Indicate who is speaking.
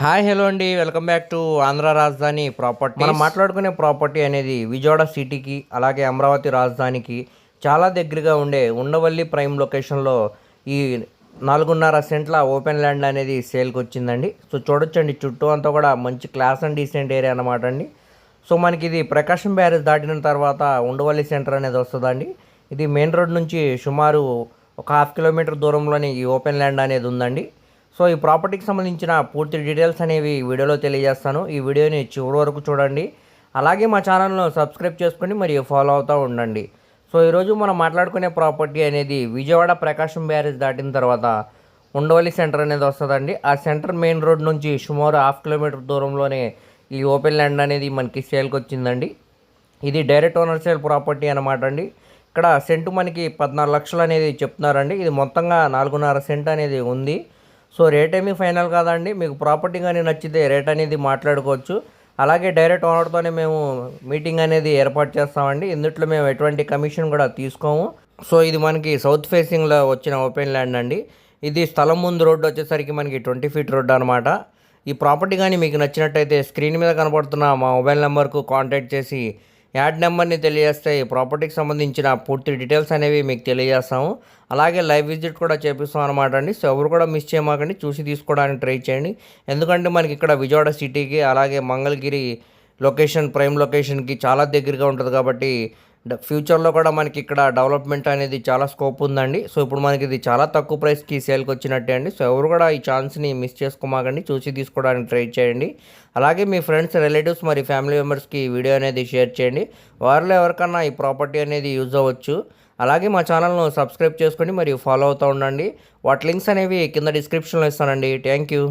Speaker 1: Hi hello అండి. Welcome back to Andhra Rajadhani property మనం మాట్లాడుకునే ప్రాపర్టీ అనేది విజయవాడ సిటీకి అలాగే అమరావతి రాజధానికి చాలా దగ్గరగా ఉండే ఉండవల్లి ప్రైమ్ లొకేషన్లో ఈ నాలుగున్నర సెంట్ల ఓపెన్ ల్యాండ్ అనేది సేల్కి వచ్చిందండి. సో చూడొచ్చండి. చుట్టూ అంతా కూడా మంచి క్లాస్ అండ్ డీసెంట్ ఏరియా అన్నమాట అండి. సో మనకి ఇది ప్రకాశం బ్యారేజ్ దాటిన తర్వాత ఉండవల్లి సెంటర్ అనేది వస్తుందండి. ఇది మెయిన్ రోడ్ నుంచి సుమారు ఒక హాఫ్ కిలోమీటర్ దూరంలోని ఈ ఓపెన్ ల్యాండ్ అనేది ఉందండి. సో ఈ ప్రాపర్టీకి సంబంధించిన పూర్తి డీటెయిల్స్ అనేవి వీడియోలో తెలియజేస్తాను. ఈ వీడియోని చివరి వరకు చూడండి. అలాగే మా ఛానల్ను సబ్స్క్రైబ్ చేసుకుని మరియు ఫాలో అవుతూ ఉండండి. సో ఈరోజు మనం మాట్లాడుకునే ప్రాపర్టీ అనేది విజయవాడ ప్రకాశం బ్యారేజ్ దాటిన తర్వాత ఉండవల్లి సెంటర్ అనేది వస్తుందండి. ఆ సెంటర్ మెయిన్ రోడ్ నుంచి సుమారు హాఫ్ కిలోమీటర్ దూరంలోనే ఈ ఓపెన్ ల్యాండ్ అనేది మనకి సేల్కి వచ్చిందండి. ఇది డైరెక్ట్ ఓనర్ సేల్ ప్రాపర్టీ అనమాట అండి. ఇక్కడ సెంటు మనకి పద్నాలుగు లక్షలు అనేది చెప్తున్నారండి. ఇది మొత్తంగా నాలుగున్నర సెంట్ అనేది ఉంది. సో రేట్ ఏమీ ఫైనల్ కాదండి. మీకు ప్రాపర్టీ కానీ నచ్చితే రేట్ అనేది మాట్లాడుకోవచ్చు. అలాగే డైరెక్ట్ ఓనర్తోనే మేము మీటింగ్ అనేది ఏర్పాటు చేస్తామండి. ఇందుట్లో మేము ఎటువంటి కమిషన్ కూడా తీసుకోము. సో ఇది మనకి సౌత్ ఫేసింగ్లో వచ్చిన ఓపెన్ ల్యాండ్ అండి. ఇది స్థలం ముందు రోడ్డు వచ్చేసరికి మనకి ట్వంటీ ఫీట్ రోడ్డు అనమాట ఈ ప్రాపర్టీ కానీ మీకు నచ్చినట్టయితే స్క్రీన్ మీద కనబడుతున్న మా మొబైల్ నెంబర్కు కాంటాక్ట్ చేసి యాడ్ నెంబర్ని తెలియజేస్తే ఈ ప్రాపర్టీకి సంబంధించిన పూర్తి డీటెయిల్స్ అనేవి మీకు తెలియజేస్తాము. అలాగే లైవ్ విజిట్ కూడా చేపిస్తాం అనమాట అండి. సో ఎవరు కూడా మిస్ చేయమాకండి. చూసి తీసుకోవడానికి ట్రై చేయండి. ఎందుకంటే మనకి ఇక్కడ విజయవాడ సిటీకి అలాగే మంగళగిరి లొకేషన్ ప్రైమ్ లొకేషన్కి చాలా దగ్గరగా ఉంటుంది కాబట్టి ఫ్యూచర్లో కూడా మనకి ఇక్కడ డెవలప్మెంట్ అనేది చాలా స్కోప్ ఉందండి. సో ఇప్పుడు మనకి ఇది చాలా తక్కువ ప్రైస్కి సేల్కి వచ్చినట్టే అండి. సో ఎవరు కూడా ఈ ఛాన్స్ని మిస్ చేసుకోమాకండి. చూసి తీసుకోవడానికి ట్రై చేయండి. అలాగే మీ ఫ్రెండ్స్ రిలేటివ్స్ మరి ఫ్యామిలీ మెంబర్స్కి వీడియో అనేది షేర్ చేయండి. వారిలో ఎవరికన్నా ఈ ప్రాపర్టీ అనేది యూజ్ అవ్వచ్చు. అలాగే మా ఛానల్ను సబ్స్క్రైబ్ చేసుకొని మరియు ఫాలో అవుతూ ఉండండి. వాటి లింక్స్ అనేవి కింద డిస్క్రిప్షన్లో ఇస్తానండి. Thank you.